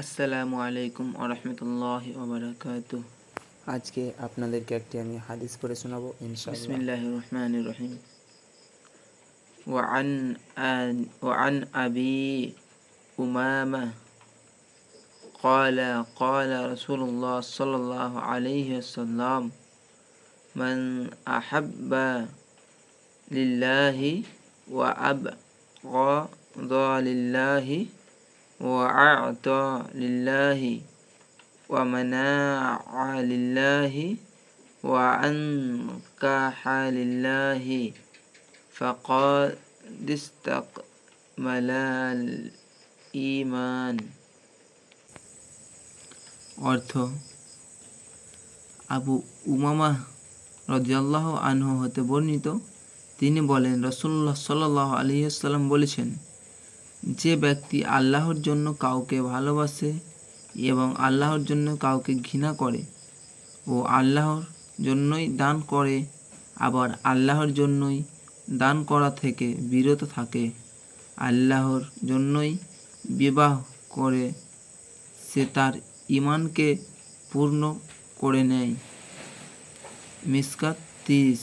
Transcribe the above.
আসসালামু আলাইকুম আরহামতুল্লাহ ওবরাকাত আজকে আপনাদেরকে একটি আমি হাদিস পড়ে শোনাবো ইনশাআল্লাহ বিসমিল্লাহ রহমান রহিম وعن آن وعن أبي أمامة قال قال رسول الله صلى الله عليه وسلم من أحب لله وأبغض لله وأعطى لله ومناع لله وأنكح لله فقد استكمل الإيمان অর্থ আবু উমামা রদিয়াল্লাহ আনহু হতে বর্ণিত তিনি বলেন রসুল্লাহ সাল্লাহ আলহিহাল্লাম বলেছেন যে ব্যক্তি আল্লাহর জন্য কাউকে ভালোবাসে এবং আল্লাহর জন্য কাউকে ঘৃণা করে ও আল্লাহর জন্যই দান করে, আবার আল্লাহর জন্যই দান করা থেকে বিরত থাকে, আল্লাহর জন্যই বিবাহ করে, সে তার ইমানকে পূর্ণ করে নেয়। মিসকাত তিরিশ।